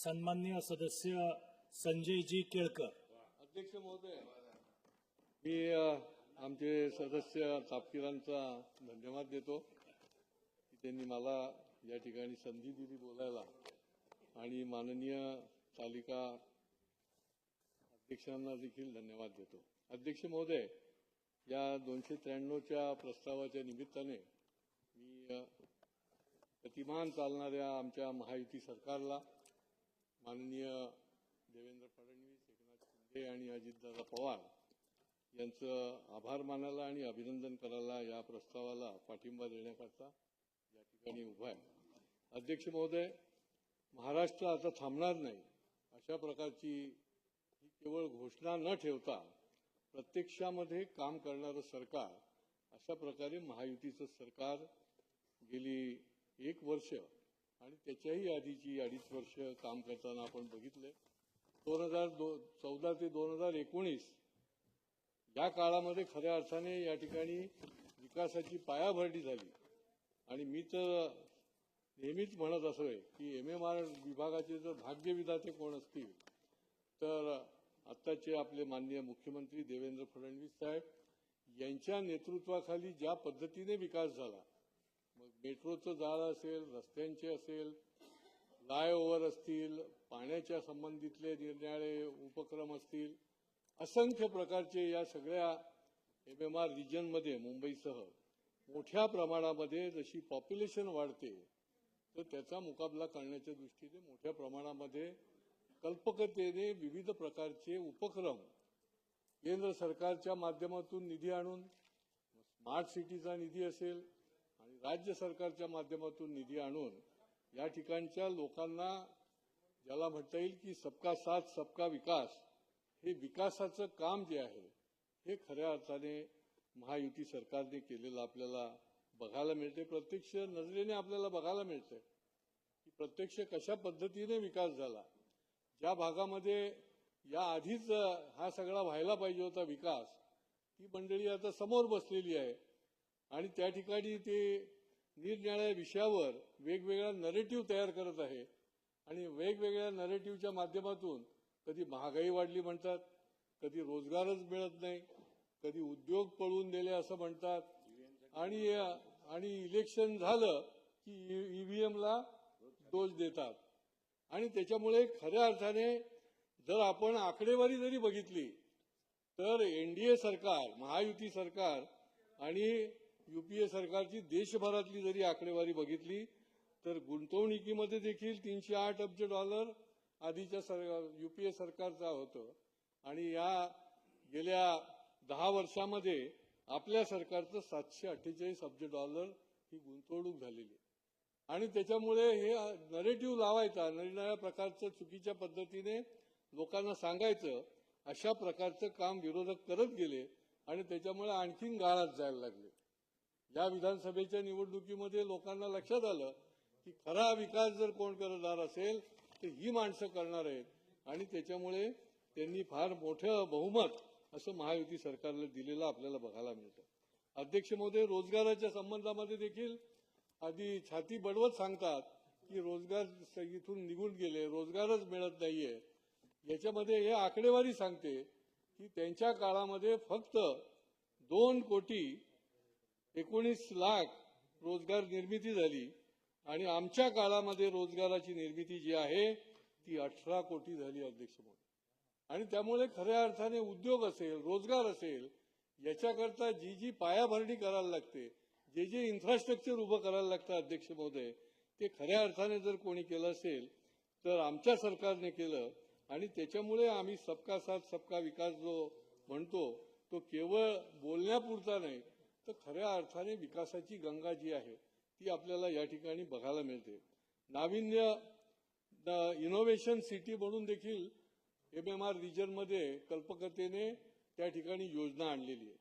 सन्मान्य सदस्य संजयजी केळकर. अध्यक्ष महोदय मी आमचे सदस्य तापकीरांचा धन्यवाद देतो की त्यांनी मला या ठिकाणी संधी दिली बोलायला. आणि माननीय तालिका अध्यक्षांना देखील धन्यवाद देतो. अध्यक्ष महोदय या दोनशे त्र्याण्णवच्या प्रस्तावाच्या निमित्ताने मी प्रतिमान गतिमान चालणाऱ्या आमच्या महायुती सरकारला माननीय देवेंद्र फडणवीस एकनाथ शिंदे आणि अजितदादा पवार यांचं आभार मानायला आणि अभिनंदन करायला या प्रस्तावाला पाठिंबा देण्याकरता या ठिकाणी उभा आहे. अध्यक्ष महोदय महाराष्ट्र आता थांबणार नाही. अशा प्रकारची ही केवळ घोषणा न ठेवता प्रत्यक्षामध्ये काम करणारं सरकार अशा प्रकारे महायुतीचं सरकार गेली एक वर्ष आणि त्याच्याही आधीची अडीच वर्ष काम करताना आपण बघितले दोन हजार दो चौदा ते दोन हजार एकोणीस या काळामध्ये खऱ्या अर्थाने या ठिकाणी विकासाची पायाभरणी झाली. आणि मी तर नेहमीच म्हणत असोय की एम एम आर विभागाचे जर भाग्यविधाते कोण असतील तर आत्ताचे आपले माननीय मुख्यमंत्री देवेंद्र फडणवीस साहेब यांच्या नेतृत्वाखाली ज्या पद्धतीने विकास झाला मेट्रोचं जाळं असेल रस्त्यांचे असेल फ्लायओव्हर असतील पाण्याच्या संबंधितले निरनिराळे उपक्रम असतील असंख्य प्रकारचे या सगळ्या एम एम आर रिजनमध्ये मुंबईसह मोठ्या प्रमाणामध्ये जशी पॉप्युलेशन वाढते तर त्याचा मुकाबला करण्याच्या दृष्टीने मोठ्या प्रमाणामध्ये कल्पकतेने विविध प्रकारचे उपक्रम केंद्र सरकारच्या माध्यमातून निधी आणून स्मार्ट सिटीचा निधी असेल राज्य सरकारच्या माध्यमातून निधी आणून या ठिकाणच्या लोकांना ज्याला म्हणता येईल की सबका साथ सबका विकास हे विकासाचं काम जे आहे हे खऱ्या अर्थाने महायुती सरकारने केलेलं आपल्याला बघायला मिळते प्रत्यक्ष नजरेने आपल्याला बघायला मिळते की प्रत्यक्ष कशा पद्धतीने विकास झाला. ज्या भागामध्ये या आधीच हा सगळा व्हायला पाहिजे होता विकास ती मंडळी आता समोर बसलेली आहे. आणि त्या ठिकाणी ते निरनिराळ्या विषयावर वेगवेगळा नरेटिव्ह तयार करत आहे आणि वेगवेगळ्या नरेटिव्हच्या माध्यमातून कधी महागाई वाढली म्हणतात कधी रोजगारच मिळत नाही कधी उद्योग पळून दिले असं म्हणतात. आणि आणि इलेक्शन झालं की ईव्हीएमला दोष देतात. आणि त्याच्यामुळे खऱ्या अर्थाने जर आपण आकडेवारी जरी बघितली तर एनडीए सरकार महायुती सरकार आणि युपीए सरकारची देशभरातली जरी आकडेवारी बघितली तर गुंतवणुकीमध्ये देखील तीनशे आठ अब्ज डॉलर आधीच्या सरकार युपीए सरकारचा होतं. आणि या गेल्या दहा वर्षामध्ये आपल्या सरकारचं सातशे अठ्ठेचाळीस अब्ज डॉलर ही गुंतवणूक झालेली आणि त्याच्यामुळे हे नरेटिव्ह लावायचा निरनिराळ्या प्रकारचं चुकीच्या पद्धतीने लोकांना सांगायचं अशा प्रकारचं काम विरोधक करत गेले आणि त्याच्यामुळे आणखीन गाळात जायला लागले. या विधानसभेच्या निवडणुकीमध्ये लोकांना लक्षात आलं की खरा विकास जर कोण करणार असेल तर ही माणसं करणार आहेत. आणि त्याच्यामुळे त्यांनी फार मोठं बहुमत असं महायुती सरकारला दिलेलं आपल्याला बघायला मिळतं. अध्यक्ष महोदय रोजगाराच्या संबंधामध्ये देखील आधी छाती बडवत सांगतात की रोजगार इथून निघून गेले रोजगारच मिळत नाहीये. याच्यामध्ये हे आकडेवारी सांगते की त्यांच्या काळामध्ये फक्त दोन कोटी एकोणीस लाख रोजगार निर्मिती झाली आणि आमच्या काळामध्ये रोजगाराची निर्मिती जी आहे ती अठरा कोटी झाली अध्यक्ष म्हणून. आणि त्यामुळे खऱ्या अर्थाने उद्योग असेल रोजगार असेल याच्याकरता जी जी पायाभरणी करायला लागते जे जे इन्फ्रास्ट्रक्चर उभं करायला लागतं अध्यक्ष महोदय ते खऱ्या अर्थाने जर कोणी केलं असेल तर आमच्या सरकारने केलं आणि त्याच्यामुळे आम्ही सबका साथ सबका विकास जो म्हणतो तो केवळ बोलण्यापुरता नाही तर खऱ्या अर्थाने विकासाची गंगा जी आहे ती आपल्याला या ठिकाणी बघायला मिळते. नाविन्य इनोव्हेशन सिटी म्हणून देखील एम एम आर रिजनमध्ये कल्पकतेने त्या ठिकाणी योजना आणलेली आहे.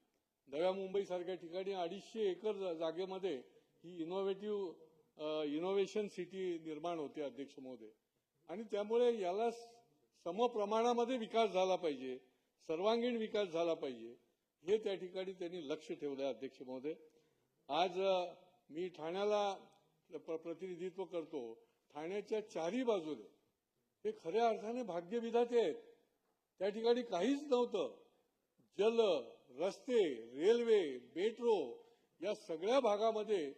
नव्या मुंबईसारख्या ठिकाणी अडीचशे एकर जागेमध्ये ही इनोव्हेटिव्ह इनोव्हेशन सिटी निर्माण होते अध्यक्ष महोदय. आणि त्यामुळे याला समप्रमाणामध्ये विकास झाला पाहिजे सर्वांगीण विकास झाला पाहिजे. हे त्या ठिकाणी त्यांनी लक्ष ठेवलं आहे अध्यक्ष महोदय. आज मी ठाण्याला प्र- प्रतिनिधित्व करतो. ठाण्याच्या चारही बाजूने हे खऱ्या अर्थाने भाग्यविधाते आहेत. त्या ठिकाणी काहीच नव्हतं. जल रस्ते रेल्वे मेट्रो या सगळ्या भागामध्ये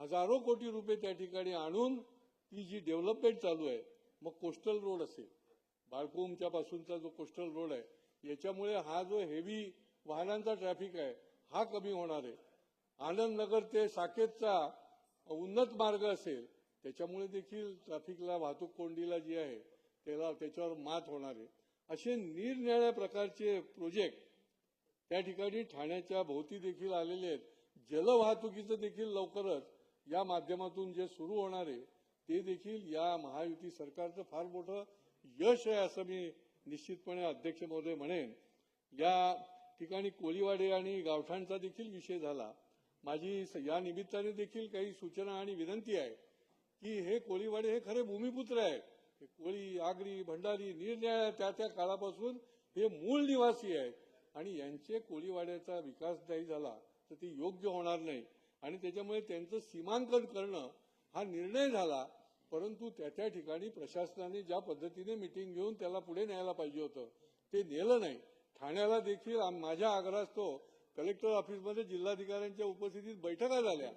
हजारो कोटी रुपये त्या ठिकाणी आणून ती जी डेव्हलपमेंट चालू आहे मग कोस्टल रोड असेल. बाळकुमच्या पासूनचा जो कोस्टल रोड आहे याच्यामुळे हा जो हेवी वाहनांचा ट्रॅफिक आहे हा कमी होणार आहे. आनंदनगर ते साकेतचा उन्नत मार्ग असेल त्याच्यामुळे देखील ट्रॅफिकला वाहतूक कोंडीला जी आहे त्याला त्याच्यावर मात होणार आहे. असे निरनिराळ्या प्रकारचे प्रोजेक्ट त्या ठिकाणी ठाण्याच्या भोवती देखील आलेले आहेत. जलवाहतुकीचं देखील लवकरच या माध्यमातून जे सुरू होणार आहे ते देखील या महायुती सरकारचं फार मोठं यश आहे असं मी निश्चितपणे अध्यक्ष महोदय म्हणेन. या ठिकाणी कोळीवाडे आणि गावठाणचा देखील विषय झाला. माझी स- या निमित्ताने देखील काही सूचना आणि विनंती आहे की हे कोळीवाडे हे खरे भूमिपुत्र आहेत. हे कोळी आगरी भंडारी निरनिळ्या त्या त्या काळापासून हे मूळ निवासी आहेत. आणि यांचे कोळीवाड्याचा विकास नाही झाला तर ते योग्य होणार नाही. आणि त्याच्यामुळे त्यांचं सीमांकन करणं हा निर्णय झाला. परंतु त्या त्या ठिकाणी प्रशासनाने ज्या पद्धतीने मिटिंग घेऊन त्याला पुढे न्यायला पाहिजे होतं ते नेलं नाही. ठाण्याला देखील माझ्या आग्रहास तो कलेक्टर ऑफिसमध्ये जिल्हाधिकाऱ्यांच्या उपस्थितीत बैठका झाल्या.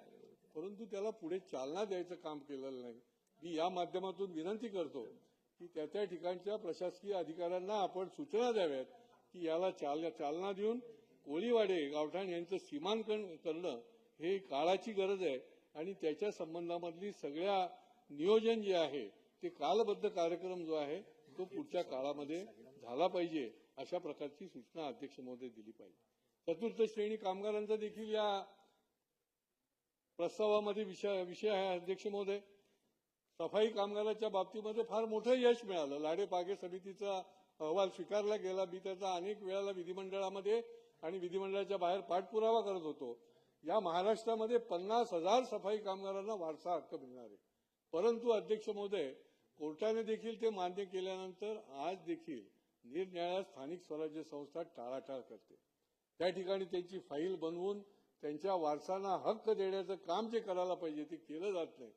परंतु त्याला पुढे चालना द्यायचं काम केलेलं नाही. मी या माध्यमातून विनंती करतो की त्या त्या ठिकाणच्या प्रशासकीय अधिकाऱ्यांना आपण सूचना द्याव्यात की याला चाल चालना देऊन कोळीवाडे गावठाण यांचं सीमांकन करणं हे काळाची गरज आहे. आणि त्याच्या संबंधामधली सगळ्या नियोजन जे आहे ते कालबद्ध कार्यक्रम जो आहे तो पुढच्या काळामध्ये झाला पाहिजे. अशा प्रकारची सूचना अध्यक्ष महोदय दिली पाहिजे. चतुर्थ श्रेणी कामगारांचा देखील या प्रस्तावामध्ये विषय विषय आहे अध्यक्ष महोदय. सफाई कामगाराच्या बाबतीमध्ये फार मोठं यश मिळालं. लाडे पागे समितीचा अहवाल स्वीकारला गेला. मी त्याचा अनेक वेळाला विधिमंडळामध्ये आणि विधिमंडळाच्या बाहेर पाठपुरावा करत होतो. या महाराष्ट्रामध्ये पन्नास हजार सफाई कामगारांना वारसा हक्क मिळणार आहे. परंतु अध्यक्ष महोदय कोर्टाने देखील ते मान्य केल्यानंतर आज देखील निरनिळ्या स्थानिक स्वराज्य संस्था टाळाटाळ करते. त्या ठिकाणी त्यांची फाईल बनवून त्यांच्या वारसांना हक्क देण्याचं काम जे करायला पाहिजे ते केलं जात नाही.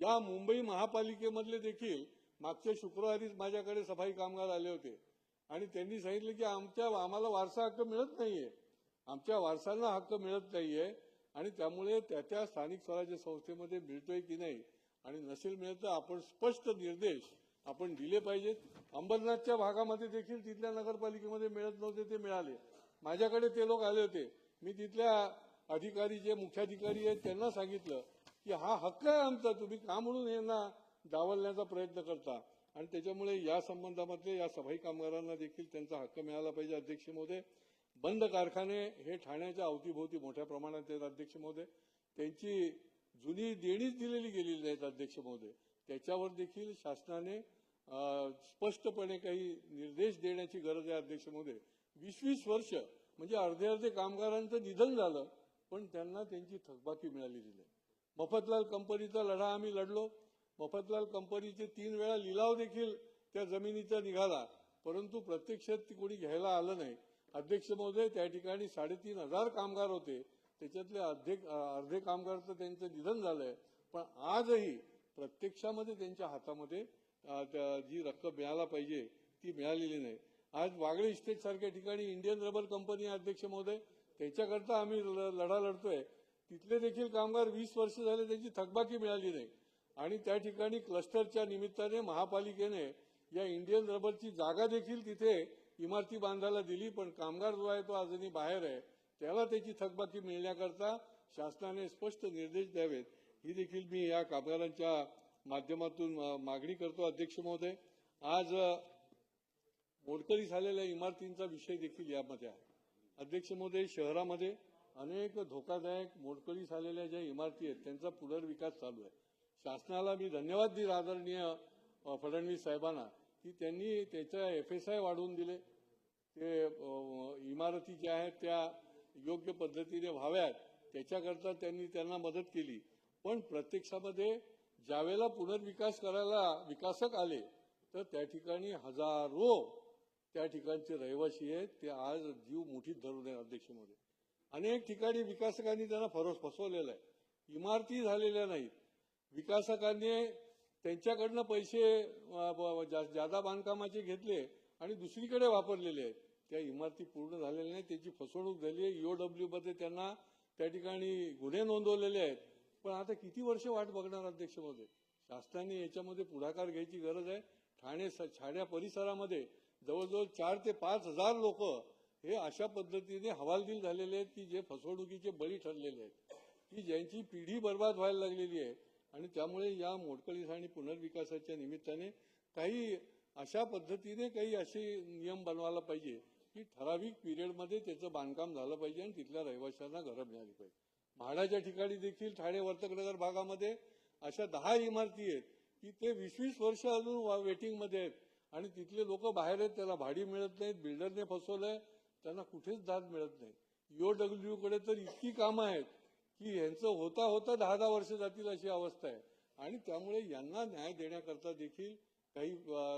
या मुंबई महापालिकेमधले देखील मागच्या शुक्रवारीच माझ्याकडे सफाई कामगार आले होते. आणि त्यांनी सांगितलं की आमच्या आम्हाला वारसा हक्क मिळत नाहीये. आमच्या वारसांना हक्क मिळत नाहीये. आणि त्यामुळे त्या त्या स्थानिक स्वराज्य संस्थेमध्ये मिळतोय की नाही आणि नसेल मिळत आपण स्पष्ट निर्देश आपण दिले पाहिजेत. अंबरनाथच्या भागामध्ये देखील तिथल्या नगरपालिकेमध्ये मिळत नव्हते ते मिळाले. माझ्याकडे ते लोक आले होते. मी तिथल्या अधिकारी जे मुख्याधिकारी आहेत त्यांना सांगितलं की हा हक्क आहे आमचा. तुम्ही का म्हणून यांना डावलण्याचा प्रयत्न करता? आणि त्याच्यामुळे या संबंधामध्ये या सफाई कामगारांना देखील त्यांचा हक्क मिळाला पाहिजे अध्यक्ष महोदय. बंद कारखाने हे ठाण्याच्या अवतीभोवती मोठ्या प्रमाणात आहेत अध्यक्ष महोदय. त्यांची जुनी देणीच दिलेली गेलेली आहेत अध्यक्ष महोदय. त्याच्यावर देखील शासनाने स्पष्टपणे काही निर्देश देण्याची गरज आहे अध्यक्ष महोदय वीस वीस वर्ष म्हणजे अर्धे अर्धे कामगारांचं निधन झालं पण त्यांना त्यांची थकबाकी मिळालेली नाही मफतलाल कंपनीचा लढा आम्ही लढलो. मफतलाल कंपनीचे तीन वेळा लिलाव देखील त्या जमिनीचा निघाला परंतु प्रत्यक्षात ती कोणी घ्यायला आलं नाही. अध्यक्ष महोदय त्या ठिकाणी साडेतीन हजार कामगार होते. त्याच्यातले अर्धे अर्धे कामगार तर त्यांचं निधन झालंय. पण आजही प्रत्यक्षामध्ये त्यांच्या हातामध्ये जी रक्कम मिळायला पाहिजे ती मिळालेली नाही. आज वागळे इस्टेट सारख्या ठिकाणी इंडियन रबर कंपनी अध्यक्ष महोदय त्याच्याकरता आम्ही ल- लढा लढतोय. तिथले देखील कामगार वीस वर्ष झाले त्यांची थकबाकी मिळाली नाही. आणि त्या ठिकाणी क्लस्टरच्या निमित्ताने महापालिकेने या इंडियन रबरची जागा देखील तिथे इमारती बांधायला दिली पण कामगार जो आहे तो अजूनही बाहेर आहे. त्याला त्याची थकबाकी मिळण्याकरता शासनाने स्पष्ट निर्देश द्यावेत. ही देखील मी या कामगारांच्या माध्यमातून मागणी करतो अध्यक्ष महोदय. आज मोडकरी झालेल्या इमारतींचा विषय देखील यामध्ये आहे. अध्यक्ष महोदय शहरामध्ये अनेक धोकादायक मोडकरी झालेल्या ज्या इमारती आहेत त्यांचा पुनर्विकास चालू आहे. शासनाला मी धन्यवाद दिला आदरणीय फडणवीस साहेबांना की त्यांनी त्याचा एफ एस आय वाढवून दिले. ते इमारती ज्या आहेत त्या योग्य पद्धतीने व्हाव्यात. त्याच्याकरता त्यांनी त्यांना मदत केली. पण प्रत्यक्षामध्ये ज्यावेळेला पुनर्विकास करायला विकासक आले तर त्या ठिकाणी हजारो त्या ठिकाणचे रहिवासी आहेत ते आज जीव मोठी धरून आहे अध्यक्षमध्ये. अनेक ठिकाणी विकासकांनी त्यांना फरस फसवलेलं आहे. इमारती झालेल्या नाहीत. विकासकांनी त्यांच्याकडनं पैसे जादा बांधकामाचे घेतले आणि दुसरीकडे वापरलेले आहेत. त्या इमारती पूर्ण झालेल्या नाही त्याची फसवणूक झाली आहे. ईओडब्ल्यू मध्ये त्यांना त्या ठिकाणी गुन्हे नोंदवलेले आहेत. पण आता किती वर्ष वाट बघणार अध्यक्ष महोदय शासनाने याच्यामध्ये पुढाकार घ्यायची गरज आहे. ठाणे स- परिसरामध्ये जवळजवळ चार ते पाच हजार लोक हे अशा पद्धतीने हवालदिल झालेले आहेत की जे फसवणुकीचे बळी ठरलेले आहेत. की ज्यांची पिढी बर्बाद व्हायला लागलेली आहे. आणि त्यामुळे या मोडकळीस आणि पुनर्विकासाच्या निमित्ताने काही अशा पद्धतीने काही असे नियम बनवायला पाहिजे की ठराविक पिरियडमध्ये त्याचं बांधकाम झालं पाहिजे आणि तिथल्या रहिवाशांना घरं मिळाली पाहिजे. म्हाडाच्या ठिकाणी देखील ठाणे वर्तकनगर भागामध्ये अशा दहा इमारती आहेत की ते वीस वीस वर्ष अजून वेटिंगमध्ये आहेत. आणि तिथले लोक बाहेर आहेत त्याला भाडी मिळत नाहीत बिल्डरने फसवलंय त्यांना कुठेच दाद मिळत नाही. ईओडब्ल्यू कडे तर इतकी कामं आहेत की यांचं होता होता दहा दहा वर्ष जातील अशी अवस्था आहे. आणि त्यामुळे यांना न्याय देण्याकरता देखील काही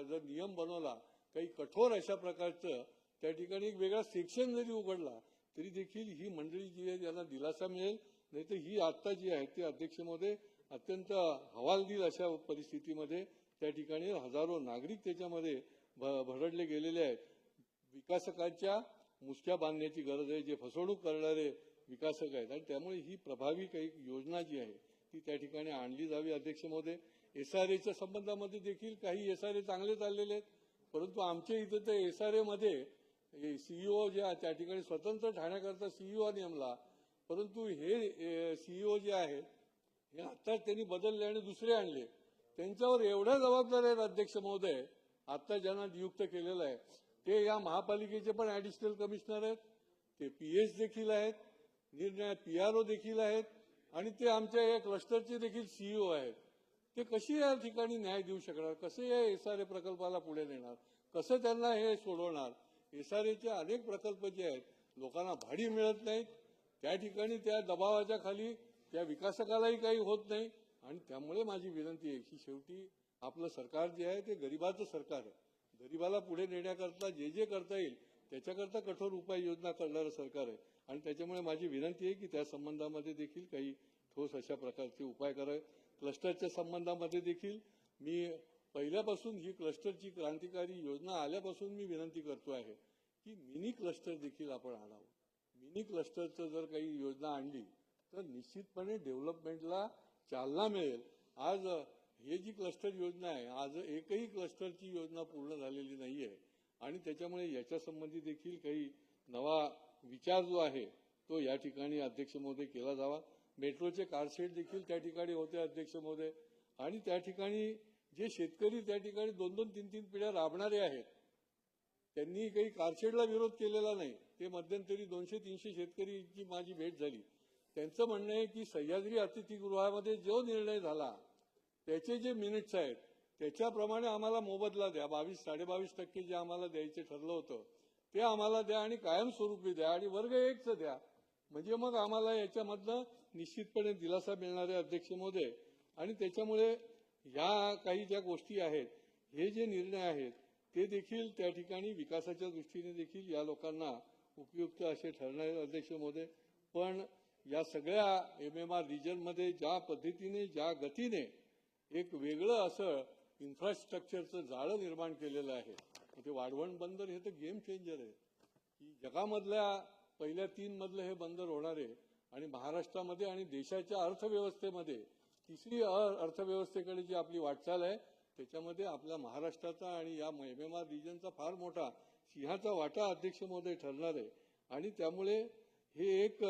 जर नियम बनवला काही कठोर अशा प्रकारचं त्या ठिकाणी एक वेगळा सेक्शन जरी उघडला तरी देखील ही मंडळी जी आहे यांना दिलासा मिळेल नाहीतर ही आत्ता जी आहे ती अध्यक्षमध्ये अत्यंत हवालदिल अशा परिस्थितीमध्ये. त्या ठिकाणी हजारो नागरिक त्याच्यामध्ये भ- भरडले गेलेले आहेत. विकासकांच्या मुसक्या बांधण्याची गरज आहे जे फसवणूक करणारे विकासक आहेत. आणि त्यामुळे ही प्रभावी काही योजना जी आहे ती त्या ठिकाणी आणली जावी अध्यक्ष महोदय एसआरएच्या संबंधामध्ये देखील काही एसआरए चांगले चाललेले आहेत. परंतु आमच्या इथं तर आर एमध्ये सीईओ जे आहे त्या ठिकाणी स्वतंत्र ठाण्याकरता सीईओ नेमला. परंतु हे सीईओ जे आहेत हे आताच त्यांनी बदलले आणि दुसरे आणले. त्यांच्यावर एवढ्या जबाबदार आहेत अध्यक्ष महोदय आता ज्यांना नियुक्त केलेलं आहे. ते या महापालिकेचे पण ऍडिशनल कमिशनर आहेत. ते पीएस देखील आहेत. निर्णय पीआरओ देखील आहेत. आणि ते आमच्या या क्लस्टरचे देखील सीईओ आहेत. ते कशी या ठिकाणी न्याय देऊ शकणार? कसे या एसआरए प्रकल्पाला पुढे नेणार? कसं त्यांना हे सोडवणार? एसआरएचे अनेक प्रकल्प जे आहेत लोकांना भाडी मिळत नाहीत. त्या ठिकाणी त्या दबावाच्या खाली त्या विकासकालाही काही होत नाही. आणि त्यामुळे माझी विनंती आहे की शेवटी आपलं सरकार जे आहे ते गरिबाचं सरकार आहे. गरिबाला पुढे नेण्याकरता जे जे करता येईल त्याच्याकरता कठोर उपाययोजना करणारं सरकार आहे. आणि त्याच्यामुळे माझी विनंती आहे की त्या संबंधामध्ये देखील काही ठोस अशा प्रकारचे उपाय करावे क्लस्टरच्या संबंधामध्ये देखील मी पहिल्यापासून ही क्लस्टरची क्रांतिकारी योजना आल्यापासून मी विनंती करतो आहे की मिनी क्लस्टर देखील आपण आणावं. मिनी क्लस्टरचं जर काही योजना आणली तर निश्चितपणे डेव्हलपमेंटला चालना मिळेल. आज हे जी क्लस्टर योजना आहे आज एकही क्लस्टरची योजना पूर्ण झालेली नाही आहे आणि त्याच्यामुळे याच्या संबंधी देखील काही नवा विचार जो आहे तो या ठिकाणी अध्यक्ष महोदय केला जावा. मेट्रोचे कारशेड देखील त्या ठिकाणी होते अध्यक्ष महोदय. आणि त्या ठिकाणी जे शेतकरी त्या ठिकाणी दोन दोन तीन तीन पिढ्या राबणारे आहेत त्यांनी काही कारशेडला विरोध केलेला नाही. ते मध्यंतरी दोनशे तीनशे शेतकरीची माझी भेट झाली. त्यांचं म्हणणं आहे की सह्याद्री अतिथीगृहामध्ये जो निर्णय झाला त्याचे जे मिनिट्स आहेत त्याच्याप्रमाणे आम्हाला मोबदला द्या. बावीस साडेबावीस टक्के जे आम्हाला द्यायचे ठरलं होतं ते आम्हाला द्या आणि कायमस्वरूपी द्या आणि वर्ग एकचं द्या. म्हणजे मग आम्हाला याच्यामधनं निश्चितपणे दिलासा मिळणारे अध्यक्ष मोदय आणि त्याच्यामुळे या काही ज्या गोष्टी आहेत हे जे निर्णय आहेत ते देखील त्या ठिकाणी विकासाच्या दृष्टीने देखील या लोकांना उपयुक्त असे ठरणारे अध्यक्ष पण या सगळ्या एम एम आर रिजनमध्ये ज्या पद्धतीने ज्या गतीने एक वेगळं असं इन्फ्रास्ट्रक्चरचं जाळं निर्माण केलेलं आहे ते वाढवण बंदर हे तर गेम चेंजर आहे. की जगामधल्या पहिल्या तीन मधलं हे बंदर होणार आहे आणि महाराष्ट्रामध्ये आणि देशाच्या अर्थव्यवस्थेमध्ये तिसरी अर्थव्यवस्थेकडे जी आपली वाटचाल आहे त्याच्यामध्ये आपल्या महाराष्ट्राचा आणि या मैमेमार रिजनचा फार मोठा सिंहाचा वाटा अध्यक्ष महोदय ठरणार आहे. आणि त्यामुळे हे एक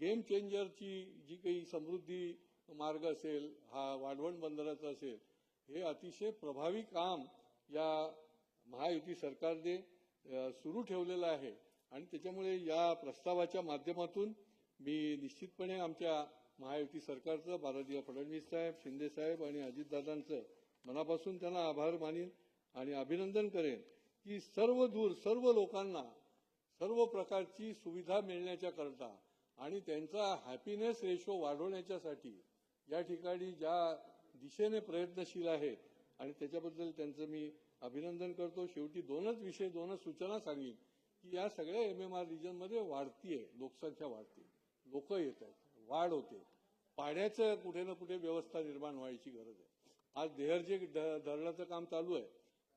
गेम चेंजरची जी काही समृद्धी मार्ग असेल हा वाढवण बंदराचा असेल हे अतिशय प्रभावी काम या महायुती सरकारने सुरू ठेवलेलं आहे. आणि त्याच्यामुळे या प्रस्तावाच्या माध्यमातून मी निश्चितपणे आमच्या महायुती सरकारचं बालाजी फडणवीस साहेब शिंदे साहेब आणि अजितदादांचं मनापासून त्यांना आभार मानेन आणि अभिनंदन करेन की सर्व दूर सर्व लोकांना सर्व प्रकारची सुविधा मिळण्याच्या करता आणि त्यांचा हॅपीनेस रेशो वाढवण्याच्यासाठी या ठिकाणी ज्या दिशेने प्रयत्नशील आहेत आणि त्याच्याबद्दल त्यांचं मी अभिनंदन करतो. शेवटी दोनच विषय दोनच सूचना सांगेन की या सगळ्या एम एम आर रिजनमध्ये वाढतीये लोकसंख्या वाढते. लोक येत आहेत वाढ होते. पाण्याचं कुठे ना कुठे व्यवस्था निर्माण व्हायची गरज आहे. आज देहरचे ध- धरणाचं काम चालू आहे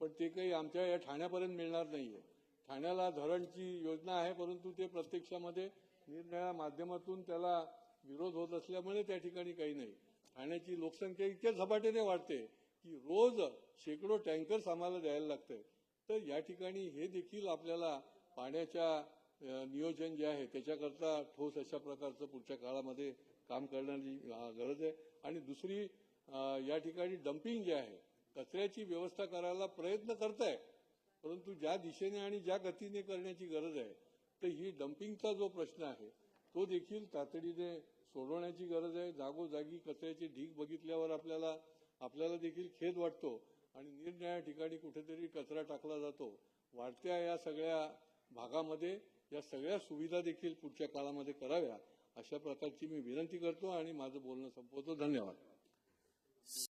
पण ते काही आमच्या या ठाण्यापर्यंत मिळणार नाहीये. ठाण्याला धरणची योजना आहे परंतु ते प्रत्यक्षामध्ये निरनिळ्या माध्यमातून त्याला विरोध होत असल्यामुळे त्या ठिकाणी काही नाही. ठाण्याची लोकसंख्या इतक्या झपाट्याने वाढते की रोज शेकडो टँकर्स आम्हाला द्यायला लागतंय. तर या ठिकाणी हे देखील आपल्याला पाण्याच्या नियोजन जे आहे त्याच्याकरता ठोस अशा प्रकारचं पुढच्या काळामध्ये काम करण्याची गरज आहे. आणि दुसरी या ठिकाणी डम्पिंग जे आहे कचऱ्याची व्यवस्था करायला प्रयत्न करत आहे परंतु ज्या दिशेने आणि ज्या गतीने करण्याची गरज आहे तर ही डम्पिंगचा जो प्रश्न आहे तो देखील तातडीने सोडवण्याची गरज आहे. जागोजागी कचऱ्याचे ढीग बघितल्यावर आपल्याला आपल्याला देखील खेद वाटतो. आणि निरनिळ्या ठिकाणी कुठेतरी कचरा टाकला जातो. वाढत्या या सगळ्या भागामध्ये या सगळ्या सुविधा देखील पुढच्या काळामध्ये कराव्या. अशा प्रकारची मी विनंती करतो आणि माझं बोलणं संपवतो. धन्यवाद.